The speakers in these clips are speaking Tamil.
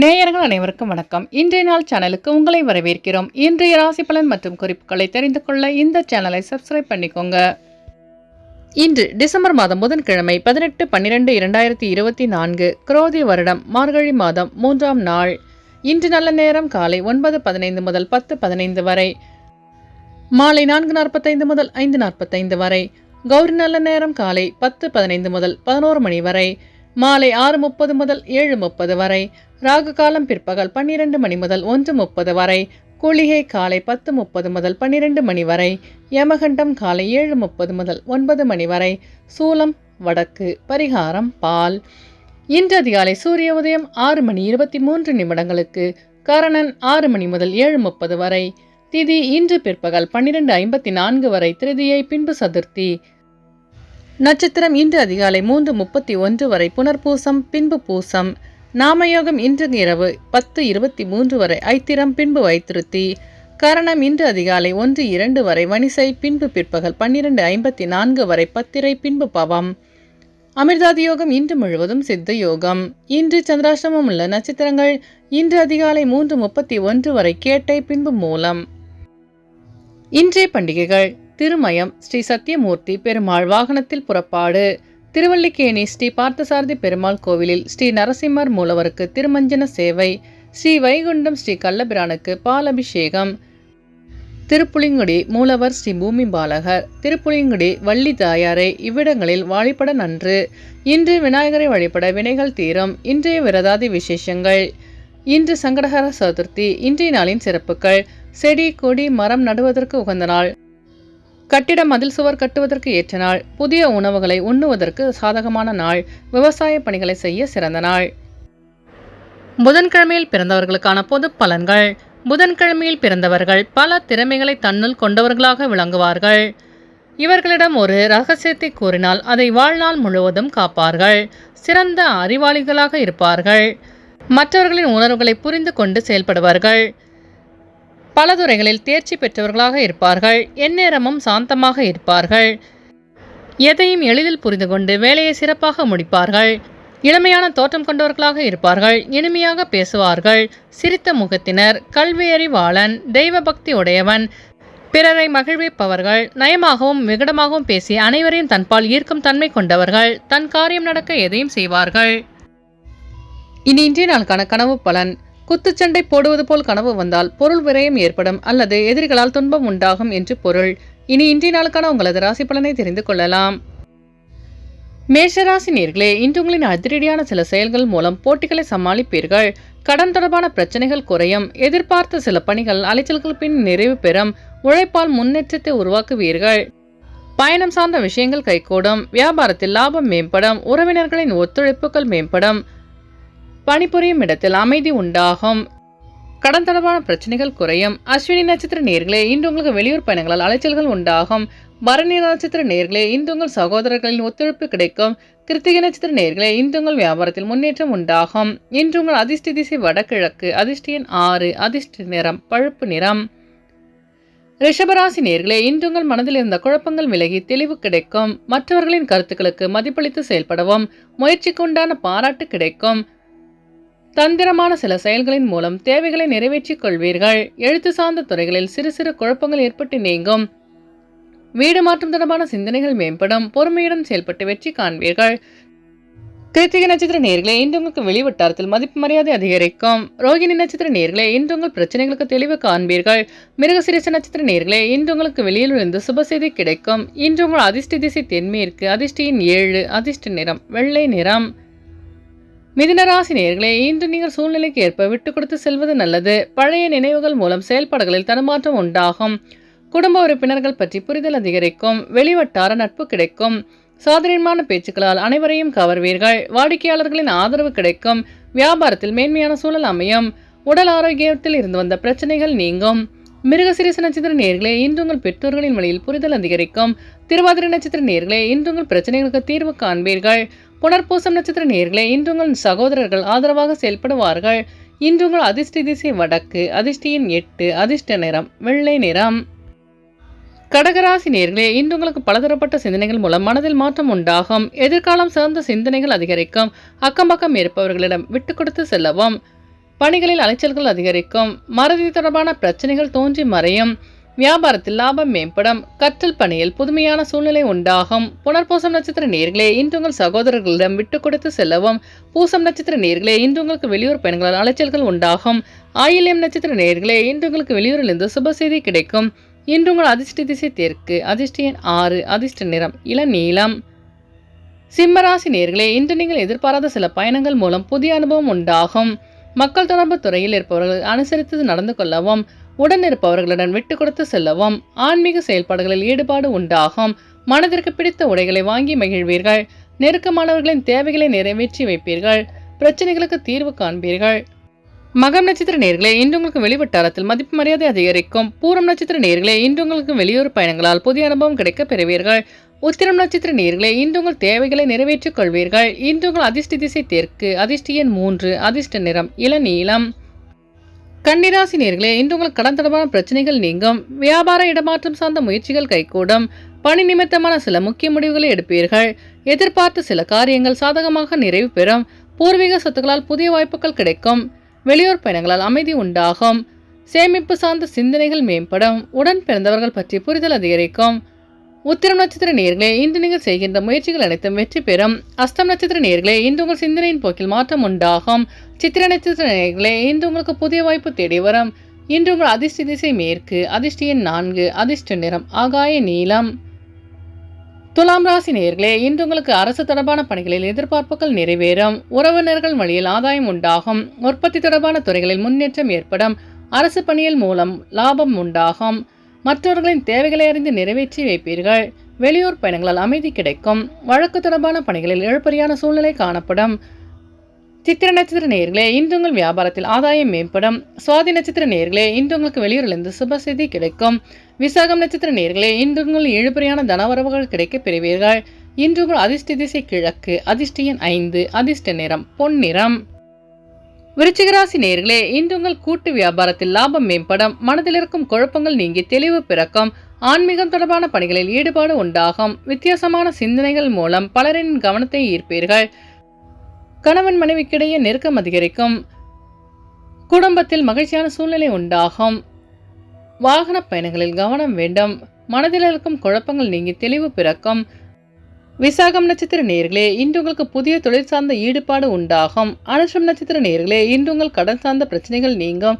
நேயர்கள் அனைவருக்கும் வணக்கம். இன்றைய நாள் சேனலுக்கு உங்களை வரவேற்கிறோம். இன்றைய ராசி பலன் மற்றும் குறிப்புகளை தெரிந்து கொள்ள இந்த சேனலை சப்ஸ்கிரைப் பண்ணிக்கோங்க. இன்று டிசம்பர் மாதம் புதன்கிழமை பதினெட்டு பன்னிரெண்டு இரண்டாயிரத்தி இருபத்தி நான்கு குரோதி வருடம் மார்கழி மாதம் மூன்றாம் நாள். இன்று நல்ல நேரம் காலை ஒன்பது பதினைந்து முதல் பத்து பதினைந்து வரை. மாலை நான்கு நாற்பத்தைந்து முதல் ஐந்து நாற்பத்தைந்து வரை. கௌரி நல்ல நேரம் காலை பத்து பதினைந்து முதல் பதினோரு மணி வரை. மாலை ஆறு முப்பது முதல் ஏழு முப்பது வரை ராகு காலம் பிற்பகல் பன்னிரண்டு மணி முதல் ஒன்று முப்பது வரை குளிகை காலை பத்து முப்பது முதல் பன்னிரண்டு மணி வரை யமகண்டம் காலை ஏழு முப்பது முதல் ஒன்பது மணி வரை சூலம் வடக்கு பரிகாரம் பால். இன்று அதிகாலை சூரிய உதயம் ஆறு மணி இருபத்தி மூன்று நிமிடங்களுக்கு கரணன் ஆறு மணி முதல் ஏழு முப்பது வரை திதி இன்று பிற்பகல் பன்னிரண்டு ஐம்பத்தி நான்கு வரை திருதியை பின்பு சதுர்த்தி நட்சத்திரம் இன்று அதிகாலை மூன்று முப்பத்தி ஒன்று வரை புனர்பூசம் பின்பு பூசம். நாமயோகம் இன்று இரவு பத்து இருபத்தி மூன்று வரை ஐத்திரம் பின்பு வைத்திருத்தி. கரணம் இன்று அதிகாலை ஒன்று இரண்டு வரை வணிசை பின்பு பிற்பகல் பன்னிரண்டு ஐம்பத்தி நான்கு வரை பத்திரை பின்பு பவம். அமிர்தாதி யோகம் இன்று முழுவதும் சித்த யோகம். இன்று சந்திராஷ்டமம் உள்ள நட்சத்திரங்கள் இன்று அதிகாலை மூன்று முப்பத்தி ஒன்று வரை கேட்டை பின்பு மூலம். இன்றைய பண்டிகைகள். திருமயம் ஸ்ரீ சத்தியமூர்த்தி பெருமாள் வாகனத்தில் புறப்பாடு. திருவல்லிக்கேணி ஸ்ரீ பார்த்தசாரதி பெருமாள் கோவிலில் ஸ்ரீ நரசிம்மர் மூலவருக்கு திருமஞ்சன சேவை. ஸ்ரீ வைகுண்டம் ஸ்ரீ கள்ளபிரானுக்கு பாலபிஷேகம். திருப்புளிங்குடி மூலவர் ஸ்ரீ பூமி பாலகர் திருப்புளிங்குடி வள்ளி தாயாரை இவ்விடங்களில் வழிபட நன்று. இன்று விநாயகரை வழிபட வினைகள் தீரும். இன்றைய விரதாதி விசேஷங்கள். இன்று சங்கடகர சதுர்த்தி. இன்றைய நாளின் சிறப்புகள். செடி கொடி மரம் நடுவதற்கு உகந்த நாள். கட்டிடம் மதில் சுவர் கட்டுவதற்கு ஏற்ற நாள் புதிய உணவுகளை உண்ணுவதற்கு சாதகமான நாள் விவசாய பணிகளை செய்ய சிறந்த நாள். புதன்கிழமையில் பிறந்தவர்களுக்கான பொது பலன்கள். புதன்கிழமையில் பிறந்தவர்கள் பல திறமைகளை தன்னுள் கொண்டவர்களாக விளங்குவார்கள். இவர்களிடம் ஒரு ரகசியத்தை கூறினால் அதை வாழ்நாள் முழுவதும் காப்பார்கள். சிறந்த அறிவாளிகளாக இருப்பார்கள். மற்றவர்களின் உணர்வுகளை புரிந்து கொண்டு செயல்படுவார்கள். பல துறைகளில் தேர்ச்சி பெற்றவர்களாக இருப்பார்கள். எந்நேரமும் சாந்தமாக இருப்பார்கள். எதையும் எளிதில் புரிந்து கொண்டு வேலையை சிறப்பாக முடிப்பார்கள். இளமையான தோற்றம் கொண்டவர்களாக இருப்பார்கள். இனிமையாக பேசுவார்கள். சிரித்த முகத்தினர் கல்வியறிவாளன் தெய்வ பக்தி உடையவன் பிறரை மகிழ்விப்பவர்கள் நயமாகவும் விகடமாகவும் பேசி அனைவரையும் தன்பால் ஈர்க்கும் தன்மை கொண்டவர்கள் தன் காரியம் நடக்க எதையும் செய்வார்கள். இனி இன்றைய நாளுக்கான கனவு பலன். குத்துச்சண்டை போடுவது போல் கனவு வந்தால் பொருள் விரயம் ஏற்படும் அல்லது எதிரிகளால் துன்பம் உண்டாகும் என்று பொருள். இனி இன்றைய நாளுக்கான உங்களது ராசி பலனை தெரிந்து கொள்ளலாம். மேஷராசி நேர்களே இன்று உங்களின் அதிரடியான சில செயல்கள் மூலம் போட்டிகளை சமாளிப்பீர்கள். கடன் தொடர்பான பிரச்சனைகள் குறையும். எதிர்பார்த்த சில பணிகள் அலைச்சல்கள் பின் நிறைவு பெறும். உழைப்பால் முன்னேற்றத்தை உருவாக்குவீர்கள். பயணம் சார்ந்த விஷயங்கள் கைகூடும். வியாபாரத்தில் லாபம் மேம்படும். உறவினர்களின் ஒத்துழைப்புகள் மேம்படும். பணிபுரியும் இடத்தில் அமைதி உண்டாகும். கடன் தொடர்பான பிரச்சனைகள் குறையும். அஸ்வினி நட்சத்திர நேர்களே இன்று உங்களுக்கு வெளியூர் பயணங்களால் அலைச்சல்கள் உண்டாகும். பரணி நட்சத்திர நேர்களே இன்று உங்கள் சகோதரர்களின் ஒத்துழைப்பு கிடைக்கும். கிருத்திகை நட்சத்திர நேர்களே இன்று உங்கள் வியாபாரத்தில் முன்னேற்றம் உண்டாகும். இன்று உங்கள் அதிர்ஷ்ட திசை வடகிழக்கு அதிர்ஷ்டியின் ஆறு அதிர்ஷ்ட நிறம் பழுப்பு நிறம். ரிஷபராசி நேர்களே இன்று உங்கள் மனதில் இருந்த குழப்பங்கள் விலகி தெளிவு கிடைக்கும். மற்றவர்களின் கருத்துக்களுக்கு மதிப்பளித்து செயல்படவும் முயற்சிக்கு உண்டான பாராட்டு கிடைக்கும். தந்திரமான சில செயல்களின் மூலம் தேவைகளை நிறைவேற்றிக் கொள்வீர்கள். எழுத்து சார்ந்த துறைகளில் சிறு சிறு குழப்பங்கள் ஏற்பட்டு நீங்கும். வீடு மாற்றம் தொடர்பான சிந்தனைகள் மேம்படும். பொறுமையுடன் செயல்பட்டு வெற்றி காண்பீர்கள். கிருத்திகை நட்சத்திர நேர்களே இன்று உங்களுக்கு வெளிவட்டாரத்தில் மதிப்பு மரியாதை அதிகரிக்கும். ரோகிணி நட்சத்திர நேர்களே இன்று உங்கள் பிரச்சனைகளுக்கு தெளிவு காண்பீர்கள். மிருகசிரிச நட்சத்திர நேர்களே இன்று உங்களுக்கு வெளியில் இருந்து சுப செய்தி கிடைக்கும். இன்று உங்கள் அதிர்ஷ்ட திசை தென்மேற்கு அதிர்ஷ்டியின் ஏழு அதிர்ஷ்ட நிறம் வெள்ளை நிறம். மிதுனராசி நேர்களே இன்று நீங்கள் சூழ்நிலைக்கு ஏற்ப விட்டு கொடுத்து செல்வது நல்லது. பழைய நினைவுகள் மூலம் செயல்பாடுகளில் தடுமாற்றம் உண்டாகும். குடும்ப உறுப்பினர்கள் பற்றி புரிதல் அதிகரிக்கும். வெளிவட்டார நட்பு கிடைக்கும். சாதனமான பேச்சுக்களால் அனைவரையும் கவர்வீர்கள். வாடிக்கையாளர்களின் ஆதரவு கிடைக்கும். வியாபாரத்தில் மேன்மையான சூழல் அமையும். உடல் ஆரோக்கியத்தில் இருந்து வந்த பிரச்சனைகள் நீங்கும். மிருகசிரிச நட்சத்திர நேர்களே இன்று உங்கள் பெற்றோர்களின் வழியில் புரிதல் அதிகரிக்கும். திருவாதிரை நட்சத்திர நேர்களே இன்று உங்கள் பிரச்சனைகளுக்கு தீர்வு காண்பீர்கள். புனர்பூசம் நட்சத்திர நேர்களே இன்று உங்கள் சகோதரர்கள் ஆதரவாக செயல்படுவார்கள். இன்று உங்கள் அதிர்ஷ்ட திசை வடக்கு அதிர்ஷ்டியின் எட்டு அதிர்ஷ்ட நிறம் வெள்ளை நிறம். கடகராசி நேர்களே இன்று உங்களுக்கு பலதரப்பட்ட சிந்தனைகள் மூலம் மனதில் மாற்றம் உண்டாகும். எதிர்காலம் சிறந்த சிந்தனைகள் அதிகரிக்கும். அக்கம் பக்கம் இருப்பவர்களிடம் விட்டு கொடுத்து செல்லவும். பணிகளில் அலைச்சல்கள் அதிகரிக்கும். மறதி தொடர்பான பிரச்சனைகள் தோன்றி மறையும். வியாபாரத்தில் லாபம் மேம்படும். கற்றல் பணியில் புதுமையான சூழ்நிலை உண்டாகும். புனர்பூசம் நட்சத்திர நேர்களே இன்று உங்கள் சகோதரர்களிடம் விட்டு கொடுத்து செல்லவும். பூசம் நட்சத்திர நேர்களே இன்று உங்களுக்கு வெளியூர் பயணங்களால் அலைச்சல்கள் உண்டாகும். ஆயிலியம் நட்சத்திர நேர்களே இன்று உங்களுக்கு வெளியூரிலிருந்து சுப செய்தி கிடைக்கும். இன்று உங்கள் அதிர்ஷ்ட திசை தெற்கு அதிர்ஷ்ட எண் ஆறு அதிர்ஷ்ட நிறம் இளநீளம் சிம்மராசி நேர்களே இன்று நீங்கள் எதிர்பாராத சில பயணங்கள் மூலம் புதிய அனுபவம் உண்டாகும். மக்கள் தொடர்பு துறையில் இருப்பவர்கள் அனுசரித்து நடந்து கொள்ளவும். உடன் இருப்பவர்களுடன் விட்டு கொடுத்து செல்லவும். ஆன்மீக செயல்பாடுகளில் ஈடுபாடு உண்டாகும். மனதிற்கு பிடித்த உடைகளை வாங்கி மகிழ்வீர்கள். நெருக்கமானவர்களின் தேவைகளை நிறைவேற்றி வைப்பீர்கள். பிரச்சனைகளுக்கு தீர்வு காண்பீர்கள். மகம் நட்சத்திர நேர்களே இன்று உங்களுக்கு வெளிவட்டாரத்தில் மதிப்பு மரியாதை அதிகரிக்கும். பூரம் நட்சத்திர நேர்களே இன்று உங்களுக்கு வெளியூர் பயணங்களால் புதிய அனுபவம் கிடைக்க பெறுவீர்கள். உத்திரம் நட்சத்திர நேர்களே இன்று உங்கள் தேவைகளை நிறைவேற்றிக் கொள்வீர்கள். இன்று உங்கள் அதிர்ஷ்ட திசை தெற்கு அதிர்ஷ்ட எண் மூன்று அதிர்ஷ்ட நிறம் இளநீளம் கன்னிராசி நேர்களே இன்று உங்களுக்கு கடன் தொடர்பான பிரச்சனைகள் நீங்கும். வியாபார இடமாற்றம் சார்ந்த முயற்சிகள் கைகூடும். பணி நிமித்தமான சில முக்கிய முடிவுகளை எடுப்பீர்கள். எதிர்பார்த்த சில காரியங்கள் சாதகமாக நிறைவு பெறும். பூர்வீக சொத்துக்களால் புதிய வாய்ப்புகள் கிடைக்கும். வெளியூர் பயணங்களால் அமைதி உண்டாகும். சேமிப்பு சார்ந்த சிந்தனைகள் மேம்படும். உடன் பிறந்தவர்கள் பற்றி புரிதல் அதிகரிக்கும். உத்திரம் நட்சத்திர நேர்களே இன்று நீங்கள் செய்கின்ற முயற்சிகள் அனைத்தும் வெற்றி பெறும். அஸ்தம் நட்சத்திர நேர்களே இன்று உங்கள் சிந்தனையின் போக்கில் மாற்றம் உண்டாகும். சித்திர நட்சத்திர இன்று உங்களுக்கு புதிய வாய்ப்பு தேடி வரும். இன்று உங்கள் அதிர்ஷ்ட திசை மேற்கு அதிர்ஷ்ட எண் நான்கு அதிர்ஷ்ட நிறம் ஆகாய நீளம் துலாம் ராசி நேர்களே இன்று உங்களுக்கு அரசு தொடர்பான பணிகளில் எதிர்பார்ப்புகள் நிறைவேறும். உறவினர்கள் வழியில் ஆதாயம் உண்டாகும். உற்பத்தி தொடர்பான துறைகளில் முன்னேற்றம் ஏற்படும். அரசு பணியில் மூலம் லாபம் உண்டாகும். மற்றவர்களின் தேவைகளை அறிந்து நிறைவேற்றி வைப்பீர்கள். வெளியூர் பயணங்களால் அமைதி கிடைக்கும். வழக்கு தொடர்பான பணிகளில் இழப்பறியான சூழ்நிலை காணப்படும். சித்திர நட்சத்திர நேர்களே இன்று உங்கள் வியாபாரத்தில் ஆதாயம் மேம்படும். சுவாதி நட்சத்திர நேர்களே இன்று உங்களுக்கு வெளியூரிலிருந்து சுப செய்தி கிடைக்கும். விசாகம் நட்சத்திர நேர்களே இன்று உங்கள் இழுபறியான தனவரவுகள் கிடைக்க பெறுவீர்கள். இன்று உங்கள் அதிர்ஷ்ட திசை கிழக்கு அதிர்ஷ்ட எண் ஐந்து அதிர்ஷ்ட நிறம் பொன்னிறம் விருச்சிகராசி நேர்களே இன்று உங்கள் கூட்டு வியாபாரத்தில் லாபம் மேம்படும். மனதில் இருக்கும் குழப்பங்கள் நீங்கி தெளிவு பிறக்கும். ஆன்மீகம் தொடர்பான பணிகளில் ஈடுபாடு உண்டாகும். வித்தியாசமான சிந்தனைகள் மூலம் பலரின் கவனத்தை ஈர்ப்பீர்கள். கணவன் மனைவிக்கிடையே நெருக்கம் அதிகரிக்கும். குடும்பத்தில் மகிழ்ச்சியான சூழ்நிலை உண்டாகும். வாகன பயணங்களில் கவனம் வேண்டும். மனதில் இருக்கும் குழப்பங்கள் நீங்கி தெளிவு பிறக்கும். விசாகம் நட்சத்திர நேர்களே இன்று உங்களுக்கு புதிய தொழில் சார்ந்த ஈடுபாடு உண்டாகும். அனுஷம் நட்சத்திர நேர்களே இன்று உங்கள் கடன் சார்ந்த பிரச்சனைகள் நீங்கும்.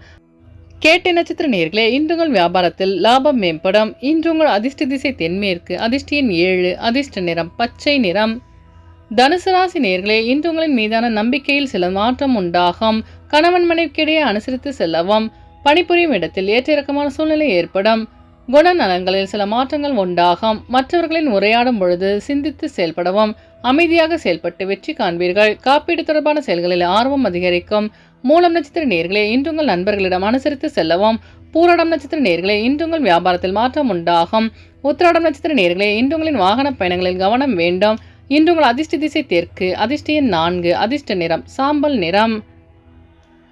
கேட்டை நட்சத்திர நேர்களே இன்று உங்கள் வியாபாரத்தில் லாபம் மேம்படும். இன்று உங்கள் அதிர்ஷ்ட திசை தென்மேற்கு அதிர்ஷ்டியின் ஏழு அதிர்ஷ்ட நிறம் பச்சை நிறம். தனுசு ராசி நேர்களே இன்று உங்களின் மீதான நம்பிக்கையில் சில மாற்றம் உண்டாகும். கணவன் மனைவிக்கிடையே அனுசரித்து செல்லவும். பணிபுரியும் இடத்தில் ஏற்ற இறக்கமான சூழ்நிலை ஏற்படும். குணநலன்களில் சில மாற்றங்கள் உண்டாகும். மற்றவர்களின் உரையாடும் பொழுது சிந்தித்து செயல்படவும். அமைதியாக செயல்பட்டு வெற்றி காண்பீர்கள். காப்பீடு தொடர்பான செயல்களில் ஆர்வம் அதிகரிக்கும். மூலம் நட்சத்திர நேர்களே இன்று உங்கள் நண்பர்களிடம் அனுசரித்து செல்லவும். பூராடம் நட்சத்திர நேர்களே இன்று உங்கள் வியாபாரத்தில் மாற்றம் உண்டாகும். உத்திராடம் நட்சத்திர நேர்களே இன்று உங்களின் வாகன பயணங்களில் கவனம் வேண்டும். இன்று உங்கள் அதிர்ஷ்ட திசை தெற்கு அதிர்ஷ்ட எண் நான்கு அதிர்ஷ்ட நிறம் சாம்பல் நிறம்.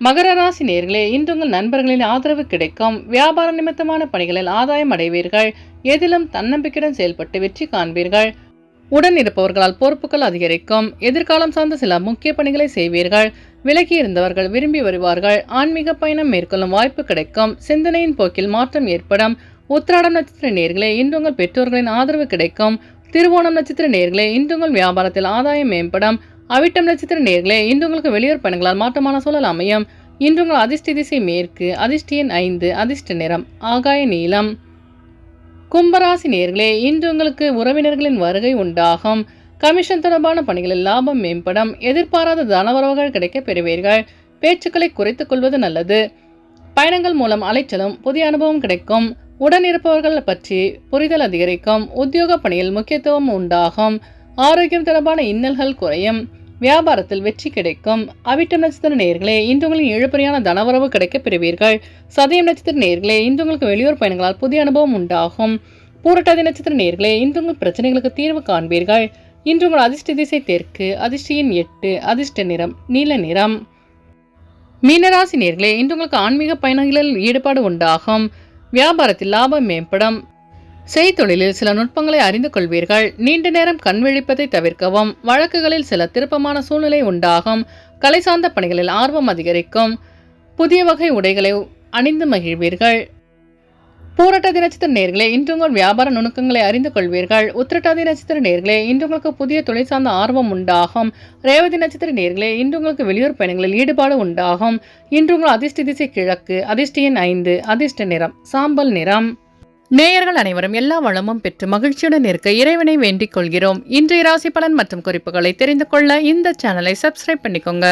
மகர ராசி நேர்களே இன்று உங்கள் நண்பர்களின் ஆதரவு கிடைக்கும். வியாபார நிமித்தமான பணிகளில் ஆதாயம் அடைவீர்கள். எதிலும் தன்னம்பிக்கையுடன் செயல்பட்டு வெற்றி காண்பீர்கள். உடன் இருப்பவர்களால் பொறுப்புகள் அதிகரிக்கும். எதிர்காலம் சார்ந்த சில முக்கிய பணிகளை செய்வீர்கள். விலகி இருந்தவர்கள் விரும்பி வருவார்கள். ஆன்மீக பயணம் மேற்கொள்ளும் வாய்ப்பு கிடைக்கும். சிந்தனையின் போக்கில் மாற்றம் ஏற்படும். உத்திராடம் நட்சத்திர நேர்களே இன்று உங்கள் பெற்றோர்களின் ஆதரவு கிடைக்கும். திருவோணம் நட்சத்திர நேர்களே இன்று உங்கள் வியாபாரத்தில் ஆதாயம் மேம்படும். அவிட்டம் நட்சத்திர நேர்களே இன்று உங்களுக்கு வெளியூர் பயணங்களால் மாற்றமான சூழல் அமையும். இன்று உங்கள் அதிர்ஷ்ட திசை மேற்கு அதிர்ஷ்ட எண் ஐந்து அதிர்ஷ்ட நிறம் ஆகாய நீளம். கும்பராசி நேர்களே இன்று உங்களுக்கு உறவினர்களின் வருகை உண்டாகும். கமிஷன் தொடர்பான பணிகளில் லாபம் மேம்படும். எதிர்பாராத தனவரவுகள் கிடைக்க பெறுவீர்கள். பேச்சுக்களை குறைத்துக் கொள்வது நல்லது. பயணங்கள் மூலம் அலைச்சலும் புதிய அனுபவம் கிடைக்கும். உடன் இருப்பவர்கள் பற்றி புரிதல் அதிகரிக்கும் உத்தியோக பணியில் முக்கியத்துவம் உண்டாகும் ஆரோக்கியம் தொடர்பான இன்னல்கள் குறையும் வியாபாரத்தில் வெற்றி கிடைக்கும் அவிட்டம் நட்சத்திர நேர்களே இன்று உங்களின் இழுபறியான தனவரவு கிடைக்க பெறுவீர்கள். சதயம் நட்சத்திர நேர்களே இன்று உங்களுக்கு வெளியூர் பயணங்களால் புதிய அனுபவம் உண்டாகும். பூரட்டாதி நட்சத்திர நேர்களே இன்று உங்கள் பிரச்சனைகளுக்கு தீர்வு காண்பீர்கள். இன்று உங்கள் அதிர்ஷ்ட திசை தெற்கு அதிர்ஷ்டியின் எட்டு அதிர்ஷ்ட நிறம் நீல நிறம். மீனராசி நேர்களே இன்று உங்களுக்கு ஆன்மீக பயணங்களில் ஈடுபாடு உண்டாகும். வியாபாரத்தில் லாபம் மேம்படும். செய்தொழிலில் சில நுட்பங்களை அறிந்து கொள்வீர்கள். நீண்ட நேரம் கண் விழிப்பதை தவிர்க்கவும் வழக்குகளில் சில திருப்பமான சூழ்நிலை உண்டாகும். கலை சார்ந்த பணிகளில் ஆர்வம் அதிகரிக்கும். புதிய வகை உடைகளை அணிந்து மகிழ்வீர்கள். பூரட்ட நட்சத்திர நேர்களே இன்று உங்கள் வியாபார நுணுக்கங்களை அறிந்து கொள்வீர்கள். உத்திரட்டாதி நட்சத்திர நேர்களே இன்று உங்களுக்கு புதிய தொழில் சார்ந்த ஆர்வம் உண்டாகும். ரேவதி நட்சத்திர நேர்களே இன்று உங்களுக்கு வெளியூர் பயணங்களில் ஈடுபாடு உண்டாகும். இன்று உங்கள் அதிர்ஷ்ட திசை கிழக்கு அதிர்ஷ்டியின் ஐந்து அதிர்ஷ்ட நிறம் சாம்பல் நிறம். நேயர்கள் அனைவரும் எல்லா வளமும் பெற்று மகிழ்ச்சியுடன் இருக்க இறைவனை வேண்டிக் கொள்கிறோம். இன்றைய ராசி பலன் மற்றும் குறிப்புகளை தெரிந்து கொள்ள இந்த சேனலை சப்ஸ்கிரைப் பண்ணிக்கோங்க.